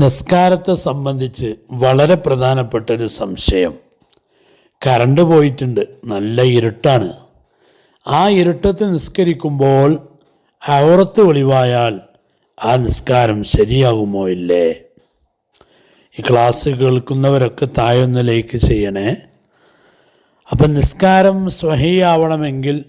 നിസ്കാരത്തെ സംബന്ധിച്ച് വളരെ പ്രധാനപ്പെട്ട ഒരു സംശയം. കറണ്ട് പോയിട്ടുണ്ട്. നല്ല ഇരുട്ടാണ്. ആ ഇരുട്ടത്ത് നിസ്കരിക്കുമ്പോൾ അവറത്ത് വെളിവായാൽ ആ നിസ്കാരം ശരിയാകുമോ ഇല്ലേ? ഈ ക്ലാസ് കേൾക്കുന്നവരൊക്കെ താഴൊന്ന് ലൈക്ക് ചെയ്യണേ. അപ്പം നിസ്കാരം സ്വഹിയാവണമെങ്കിൽ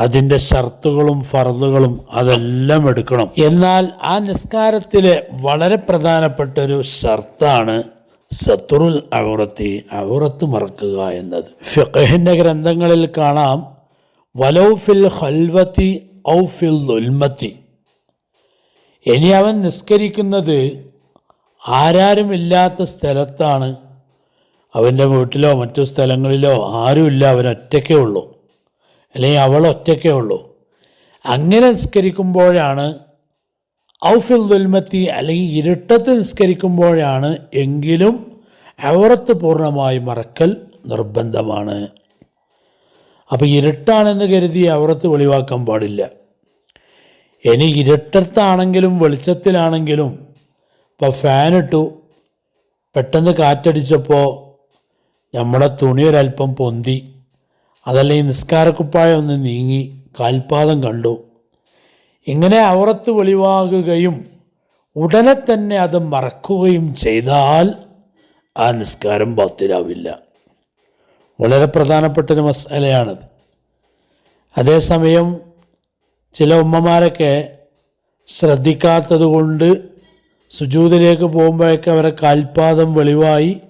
അതിന്റെ ഷർത്തുകളും ഫർദുകളും അതെല്ലാം എടുക്കണം. എന്നാൽ ആ നിസ്കാരത്തിലെ വളരെ പ്രധാനപ്പെട്ട ഒരു ഷർത്താണ് സത്തുറുൽ ഔറത്തി ഔറത്ത് മറക്കുക എന്നത്. ഫിഖഹിന്റെ ഗ്രന്ഥങ്ങളിൽ കാണാം വലൗ ഫിൽ ഹൽവത്തി ഔ ഫിൽ ഉൽമത്തി ഇനി അവൻ നിസ്കരിക്കുന്നത് ആരാരുമില്ലാത്ത സ്ഥലത്താണ്. അവന്റെ വീട്ടിലോ മറ്റു സ്ഥലങ്ങളിലോ ആരുമില്ല അവൻ ഒറ്റയ്ക്കേ ഉള്ളൂ. അല്ലെങ്കിൽ അവൾ ഒറ്റയ്ക്കേ ഉള്ളൂ. അങ്ങനെ നിസ്കരിക്കുമ്പോഴാണ് ഔഫിൽ ദുൽമത്തി അല്ലെങ്കിൽ ഇരുട്ടത്ത് നിസ്കരിക്കുമ്പോഴാണ് എങ്കിലും അവറത്ത് പൂർണമായി മറക്കൽ നിർബന്ധമാണ്. അപ്പോൾ ഇരുട്ടാണെന്ന് കരുതി അവറത്ത് വെളിവാക്കാൻ പാടില്ല. ഇനി ഇരുട്ടത്താണെങ്കിലും വെളിച്ചത്തിലാണെങ്കിലും ഇപ്പോൾ ഫാനിട്ടു പെട്ടെന്ന് കാറ്റടിച്ചപ്പോൾ നമ്മുടെ തുണി ഒരല്പം പൊന്തി. അതല്ലെങ്കിൽ നിസ്കാരക്കുപ്പായം ഒന്ന് നീങ്ങി കാൽപാദം കണ്ടു. ഇങ്ങനെ അവറത്ത് വെളിവാകുകയും ഉടനെ തന്നെ അത് മറക്കുകയും ചെയ്താൽ ആ നിസ്കാരം ബാത്തിലാവില്ല. വളരെ പ്രധാനപ്പെട്ടൊരു മസാലയാണത്. അതേസമയം ചില ഉമ്മമാരൊക്കെ ശ്രദ്ധിക്കാത്തത് കൊണ്ട് സുജൂതിലേക്ക് പോകുമ്പോഴൊക്കെ അവരെ കാൽപാദം വെളിവായി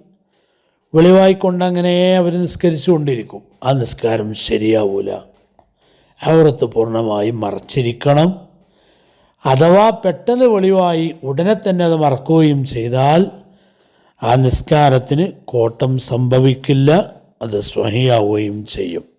വെളിവായിക്കൊണ്ട് അങ്ങനെ അവർ നിസ്കരിച്ചുകൊണ്ടിരിക്കും. ആ നിസ്കാരം ശരിയാവൂല. അവർത്ത് പൂർണമായും മറച്ചിരിക്കണം. അഥവാ പെട്ടെന്ന് വെളിവായി ഉടനെ തന്നെ അത് മറക്കുകയും ചെയ്താൽ ആ നിസ്കാരത്തിന് കോട്ടം സംഭവിക്കില്ല. അത് സ്വഹിയാവുകയും ചെയ്യും.